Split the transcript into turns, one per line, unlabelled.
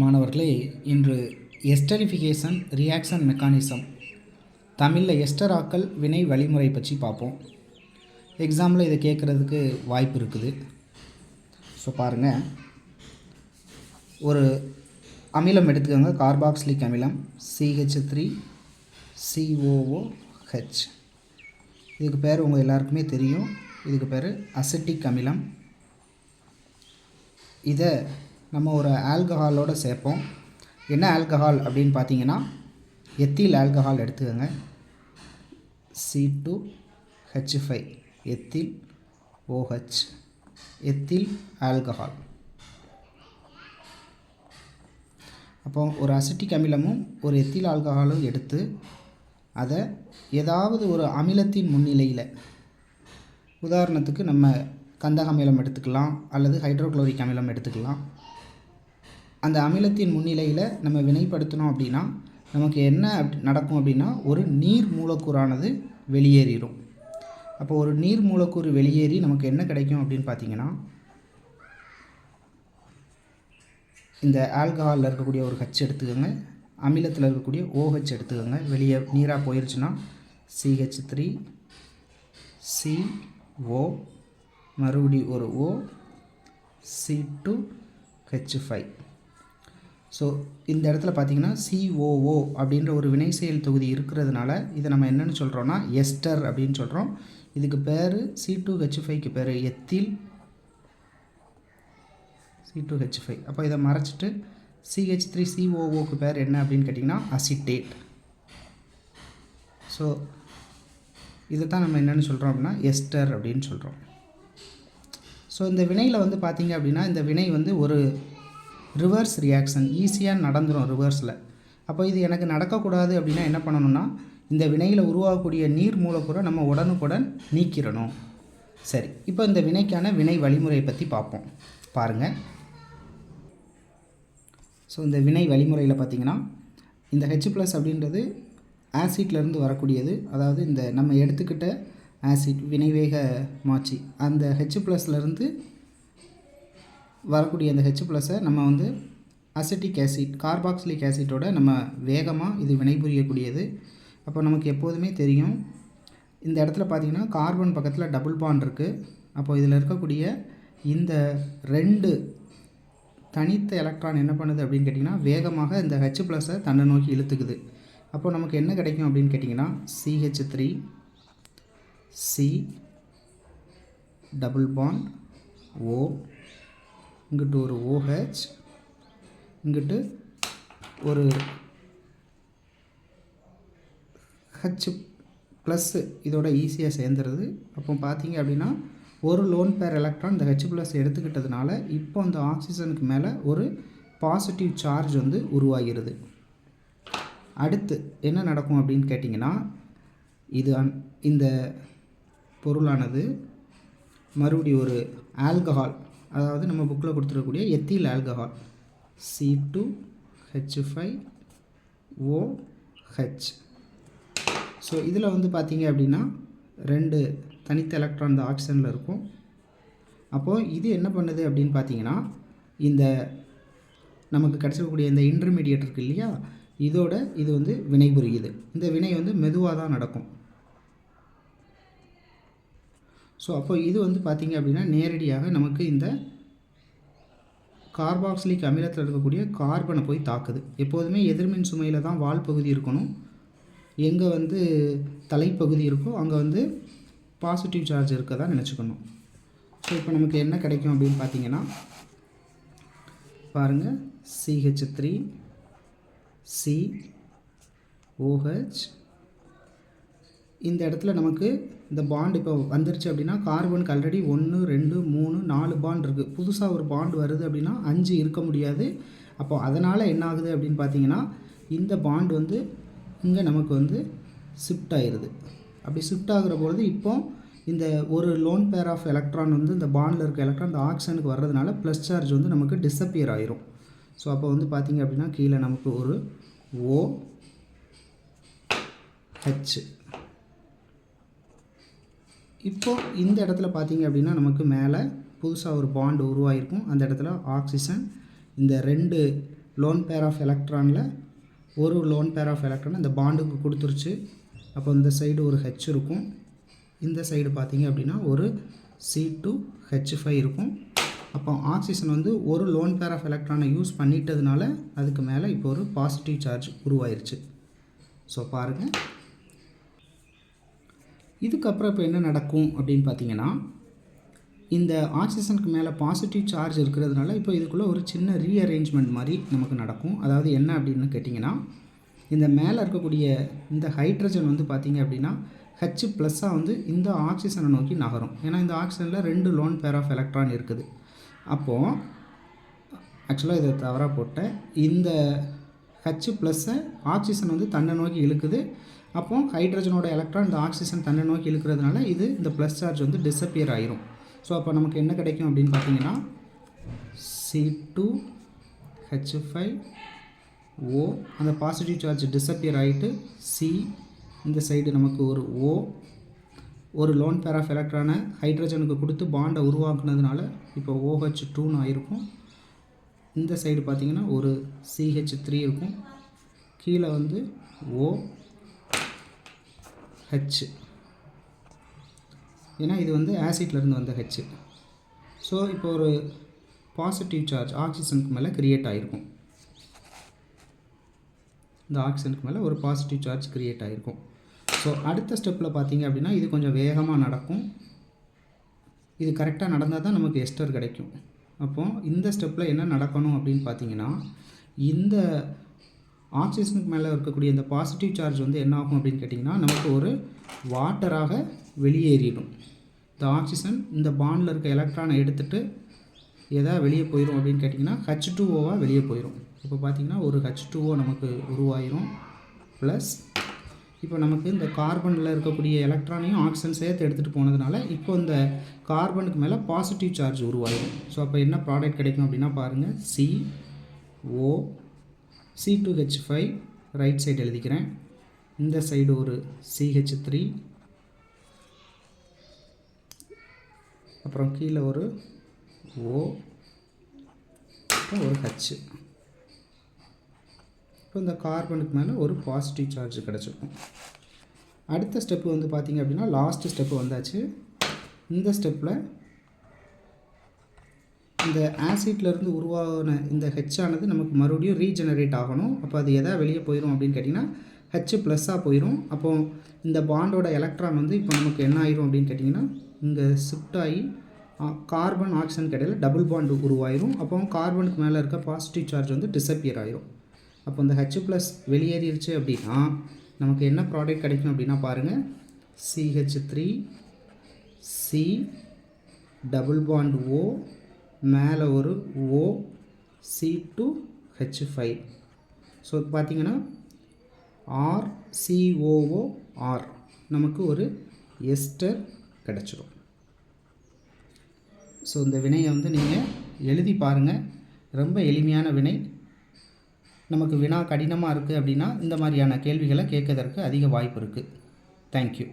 மாணவர்களே இன்று esterification reaction mechanism. தமிழில் எஸ்டராக்கல் வினை வழிமுறை பற்றி பார்ப்போம். எக்ஸாமில் இதை கேட்குறதுக்கு வாய்ப்பு இருக்குது. ஸோ பாருங்கள் ஒரு அமிலம் எடுத்துக்கோங்க. கார்பாக்சிலிக் அமிலம் சிஹெச் த்ரீ சிஓஓஹெச் இதுக்கு பேர் உங்கள் எல்லாருக்குமே தெரியும். இதுக்கு பேர் அசிட்டிக் அமிலம். இதை நம்ம ஒரு ஆல்கஹாலோடு சேர்ப்போம். என்ன ஆல்கஹால் அப்படின்னு பார்த்தீங்கன்னா எத்தில் ஆல்கஹால் எடுத்துக்கோங்க. C two H five ethyl OH ethyl alcohol அப்போ ஒரு அசிட்டிக் அமிலமும் ஒரு எத்தில் ஆல்கஹாலும் எடுத்து அதை ஏதாவது ஒரு அமிலத்தின் முன்னிலையில் உதாரணத்துக்கு நம்ம கந்தக அமிலம் எடுத்துக்கலாம் அல்லது ஹைட்ரோக்ளோரிக் அமிலம் எடுத்துக்கலாம். அந்த அமிலத்தின் முன்னிலையில் நம்ம வினைப்படுத்தினோம் அப்படின்னா நமக்கு என்ன அப் நடக்கும் அப்படின்னா ஒரு நீர் மூலக்கூறானது வெளியேறிடும் அப்போ ஒரு நீர் மூலக்கூறு வெளியேறி நமக்கு என்ன கிடைக்கும் அப்படின்னு பார்த்தீங்கன்னா இந்த ஆல்கஹாலில் இருக்கக்கூடிய ஒரு ஹச் எடுத்துக்கோங்க அமிலத்தில் இருக்கக்கூடிய ஓஹெச் எடுத்துக்கோங்க வெளியே நீராக போயிருச்சுன்னா சிஹெச் த்ரீ சி ஓ மறுபடி ஒரு O C two H five so இந்த இடத்துல பார்த்தீங்கன்னா சிஓஓ அப்படின்ற ஒரு வினை செயல் தொகுதி இருக்கிறதுனால இதை நம்ம என்னென்னு சொல்கிறோன்னா எஸ்டர் அப்படின்னு சொல்கிறோம் இதுக்கு பேர் சி டூ ஹெச் ஃபைவ்க்கு பேர் ethyl C two H five அப்போ இதை மறைச்சிட்டு சிஹெச் த்ரீ சிஓஓக்கு பேர் என்ன அப்படின்னு கேட்டிங்கன்னா அசிட்டேட் ஸோ இதை தான் நம்ம என்னென்னு சொல்கிறோம் அப்படின்னா எஸ்டர் அப்படின்னு சொல்கிறோம் ஸோ இந்த வினையில் வந்து பார்த்திங்க அப்படின்னா இந்த வினை வந்து ஒரு ரிவர்ஸ் ரியாக்ஷன் ஈஸியாக நடந்துடும் ரிவர்ஸில் அப்போ இது எனக்கு நடக்கக்கூடாது அப்படின்னா என்ன பண்ணணும்னா இந்த வினையில் உருவாகக்கூடிய நீர் மூலக்கூறை நம்ம உடனுக்குடன் நீக்கிடணும். சரி இப்போ இந்த வினைக்கான வினை வழிமுறையை பற்றி பார்ப்போம். பாருங்கள் ஸோ இந்த வினை வழிமுறையில் பார்த்தீங்கன்னா இந்த ஹெச் ப்ளஸ் அப்படின்றது ஆசிட்லேருந்து வரக்கூடியது. அதாவது இந்த நம்ம எடுத்துக்கிட்ட ஆசிட் வினைவேக மாச்சி அந்த ஹெச் ப்ளஸ்லேருந்து வரக்கூடிய அந்த ஹெச் ப்ளஸை நம்ம வந்து அசிட்டிக் ஆசிட் கார்பாக்சிலிக் ஆசிட்டோட நம்ம வேகமாக இது வினைபுரியக்கூடியது. அப்போ நமக்கு எப்போதுமே தெரியும் இந்த இடத்துல பார்த்திங்கன்னா கார்பன் பக்கத்தில் டபுள் பாண்ட் இருக்குது அப்போ இதில் இருக்கக்கூடிய இந்த ரெண்டு தனித்த எலக்ட்ரான் என்ன பண்ணுது அப்படின்னு கேட்டிங்கன்னா வேகமாக இந்த ஹெச் ப்ளஸை தன்னை நோக்கி இழுத்துக்குது. அப்போ நமக்கு என்ன கிடைக்கும் அப்படின்னு கேட்டிங்கன்னா CH three C double bond O இங்கிட்டு ஒரு ஓஹெச் இங்கிட்டு ஒரு ஹச் ப்ளஸ்ஸு இதோட ஈஸியாக சேர்ந்துருது. அப்போ பார்த்தீங்க அப்படின்னா ஒரு லோன் பேர் எலக்ட்ரான் இந்த ஹெச் ப்ளஸ் எடுத்துக்கிட்டதுனால இப்போ அந்த ஆக்சிஜனுக்கு மேலே ஒரு பாசிட்டிவ் சார்ஜ் வந்து உருவாகிறது. அடுத்து என்ன நடக்கும் அப்படின்னு கேட்டிங்கன்னா இது அந் இந்த பொருளானது மறுபடி ஒரு ஆல்கஹால் அதாவது நம்ம புக்கில் கொடுத்துருக்கக்கூடிய ethyl alcohol C two H five O H so இதில் வந்து பார்த்திங்க அப்படின்னா ரெண்டு தனித்த எலக்ட்ரான் இந்த ஆக்சிஜனில் இருக்கும். அப்போது இது என்ன பண்ணுது அப்படின்னு பார்த்தீங்கன்னா இந்த நமக்கு கிடச்சிருக்கக்கூடிய இந்த இன்டர்மீடியட் இருக்குது இல்லையா? இதோட இது வந்து வினை புரியுது. இந்த வினை வந்து மெதுவாக தான் நடக்கும். ஸோ அப்போ இது வந்து பார்த்திங்க அப்படின்னா நேரடியாக நமக்கு இந்த கார்பாக்சிலிக் அமிலத்தில் இருக்கக்கூடிய கார்பனை போய் தாக்குது. எப்போதுமே எதிர்மின் சுமையில் தான் வால் பகுதி இருக்கணும். எங்கே வந்து தலைப்பகுதி இருக்கோ அங்கே வந்து பாசிட்டிவ் சார்ஜ் இருக்க தான் நினச்சிக்கணும். ஸோ இப்போ நமக்கு என்ன கிடைக்கும் அப்படின்னு பார்த்தீங்கன்னா பாருங்கள் சிஹெச் த்ரீ சி ஓஹெச் இந்த இடத்துல நமக்கு இந்த பாண்ட் இப்போ வந்துருச்சு அப்படின்னா கார்பனுக்கு ஆல்ரெடி ஒன்று ரெண்டு மூணு நாலு பாண்ட் இருக்குது புதுசாக ஒரு பாண்ட் வருது அப்படின்னா அஞ்சு இருக்க முடியாது. அப்போ அதனால் என்ன ஆகுது அப்படின்னு பார்த்தீங்கன்னா இந்த பாண்ட் வந்து இங்கே நமக்கு வந்து ஷிஃப்ட் ஆயிடுது அப்படி ஷிஃப்ட் ஆகுற பொழுது இப்போ இந்த ஒரு லோன் பேர் ஆஃப் எலக்ட்ரான் வந்து இந்த பாண்டில் இருக்க எலக்ட்ரான் இந்த ஆக்சிஜனுக்கு வர்றதுனால ப்ளஸ் சார்ஜ் வந்து நமக்கு டிஸப்பியர் ஆயிரும். ஸோ அப்போ வந்து பார்த்திங்க அப்படின்னா கீழே நமக்கு ஒரு ஓ ஹெச் இப்போது இந்த இடத்துல பார்த்தீங்க அப்படின்னா நமக்கு மேலே புதுசாக ஒரு பாண்ட் உருவாகிருக்கும் அந்த இடத்துல ஆக்சிஜன் இந்த ரெண்டு லோன் பேர் ஆஃப் எலக்ட்ரானில் ஒரு லோன் பேர் ஆஃப் எலக்ட்ரான் இந்த பாண்டுக்கு கொடுத்துருச்சு. அப்போ இந்த சைடு ஒரு ஹெச் இருக்கும். இந்த சைடு பார்த்தீங்க அப்படின்னா ஒரு சி டூ ஹெச் ஃபைவ் இருக்கும். அப்போ ஆக்சிஜன் வந்து ஒரு லோன் பேர் ஆஃப் எலக்ட்ரானை யூஸ் பண்ணிட்டதுனால அதுக்கு மேலே இப்போ ஒரு பாசிட்டிவ் சார்ஜ் உருவாயிருச்சு. ஸோ பாருங்கள் இதுக்கப்புறம் இப்போ என்ன நடக்கும் அப்படின்னு பார்த்தீங்கன்னா இந்த ஆக்சிஜனுக்கு மேலே பாசிட்டிவ் சார்ஜ் இருக்கிறதுனால இப்போ இதுக்குள்ளே ஒரு சின்ன ரீஅரேஞ்ச்மெண்ட் மாதிரி நமக்கு நடக்கும். அதாவது என்ன அப்படின்னு கேட்டிங்கன்னா இந்த மேலே இருக்கக்கூடிய இந்த ஹைட்ரஜன் வந்து பார்த்திங்க அப்படின்னா ஹச் ப்ளஸ்ஸாக வந்து இந்த ஆக்சிஜனை நோக்கி நகரும். ஏன்னா இந்த ஆக்சிஜனில் ரெண்டு லோன் பேர் ஆஃப் எலக்ட்ரான் இருக்குது. அப்போது ஆக்சுவலாக இதை தவறாக போட்டேன் இந்த ஹச் ப்ளஸ்ஸை ஆக்சிஜன் வந்து தன்னை நோக்கி இழுக்குது. அப்போ ஹைட்ரஜனோட எலக்ட்ரான் இந்த ஆக்சிஜன் தன்னை நோக்கி இழுக்கிறதுனால இது இந்த ப்ளஸ் சார்ஜ் வந்து டிஸப்பியர் ஆயிரும். ஸோ அப்போ நமக்கு என்ன கிடைக்கும் அப்படின்னு பார்த்தீங்கன்னா C two H five O அந்த பாசிட்டிவ் சார்ஜ் டிஸப்பியர் ஆகிட்டு சி இந்த சைடு நமக்கு ஒரு ஓ ஒரு லோன் பேர் ஆஃப் எலக்ட்ரானை ஹைட்ரஜனுக்கு கொடுத்து பாண்டை உருவாக்குனதுனால இப்போ ஓஹெச் டூன்னு ஆயிருக்கும். இந்த சைடு பார்த்திங்கன்னா ஒரு சிஹெச் த்ரீ இருக்கும். கீழே வந்து ஓ ஹெச் ஏன்னா இது வந்து ஆசிட்லேருந்து வந்த ஹெச் ஸோ இப்போ ஒரு பாசிட்டிவ் சார்ஜ் ஆக்சிஜனுக்கு மேலே க்ரியேட் ஆகிருக்கும் இந்த ஆக்சிஜனுக்கு மேலே ஒரு பாசிட்டிவ் சார்ஜ் க்ரியேட் ஆகிருக்கும் ஸோ அடுத்த ஸ்டெப்பில் பார்த்தீங்க அப்படின்னா இது கொஞ்சம் வேகமாக நடக்கும். இது கரெக்டாக நடந்தால் தான் நமக்கு எஸ்டர் கிடைக்கும். அப்போது இந்த ஸ்டெப்பில் என்ன நடக்கணும் அப்படின்னு பார்த்தீங்கன்னா இந்த ஆக்சிஜனுக்கு மேலே இருக்கக்கூடிய இந்த பாசிட்டிவ் சார்ஜ் வந்து என்ன ஆகும் அப்படின்னு கேட்டிங்கன்னா நமக்கு ஒரு வாட்டராக வெளியேறிடும். இந்த ஆக்சிஜன் இந்த பாண்டில் இருக்க எலக்ட்ரானை எடுத்துகிட்டு எதா வெளியே போயிடும் அப்படின்னு கேட்டிங்கன்னா ஹச் டூஓவாக வெளியே போயிடும் இப்போ பார்த்திங்கன்னா ஒரு ஹச் டூஓ நமக்கு உருவாயிரும். ப்ளஸ் இப்போ நமக்கு இந்த கார்பனில் இருக்கக்கூடிய எலக்ட்ரானையும் ஆக்சிஜன் சேர்த்து எடுத்துகிட்டு போனதுனால இப்போ இந்த கார்பனுக்கு மேலே பாசிட்டிவ் சார்ஜ் உருவாயிடும் ஸோ அப்போ என்ன ப்ராடக்ட் கிடைக்கும் அப்படின்னா பாருங்கள் C O C two H five right side எழுதிக்கிறேன். இந்த சைடு ஒரு சிஹெச் த்ரீ அப்புறம் கீழே ஒரு ஓ ஒரு ஹச் இப்போ இந்த கார்பனுக்கு மேலே ஒரு பாசிட்டிவ் சார்ஜ் கிடச்சிருக்கும். அடுத்த ஸ்டெப்பு வந்து பார்த்திங்க அப்படின்னா லாஸ்ட் ஸ்டெப்பு வந்தாச்சு. இந்த ஸ்டெப்பில் இந்த ஆசிட்லேருந்து உருவான இந்த ஹெச் ஆனது நமக்கு மறுபடியும் ரீஜெனரேட் ஆகணும். அப்போ அது எதா வெளியே போயிடும் அப்படின்னு கேட்டிங்கன்னா ஹெச் ப்ளஸ்ஸாக போயிடும் அப்போ இந்த பாண்டோட எலக்ட்ரான் வந்து இப்போ நமக்கு என்ன ஆயிரும் அப்படின்னு கேட்டிங்கன்னா இங்கே ஷிஃப்ட் ஆகி கார்பன் ஆக்சிஜன் இடையில டபுள் பாண்டு உருவாயிரும். அப்போ கார்பனுக்கு மேலே இருக்க பாசிட்டிவ் சார்ஜ் வந்து டிசப்பியர் ஆயிரும். அப்போ இந்த ஹெச் ப்ளஸ் வெளியேறிடுச்சு அப்படின்னா நமக்கு என்ன ப்ராடக்ட் கிடைக்கும் அப்படின்னா பாருங்கள் CH three C double bond O மேலே ஒரு O C two H five so பார்த்தீங்கன்னா ஆர் சிஓஓ ஆர் நமக்கு ஒரு எஸ்டர் கிடச்சிரும். ஸோ இந்த வினையை வந்து நீங்கள் எழுதி பாருங்கள் ரொம்ப எளிமையான வினை. நமக்கு வினா கடினமாக இருக்குது அப்படின்னா இந்த மாதிரியான கேள்விகளை கேட்கறதற்கு அதிக வாய்ப்பு இருக்குது தேங்க்யூ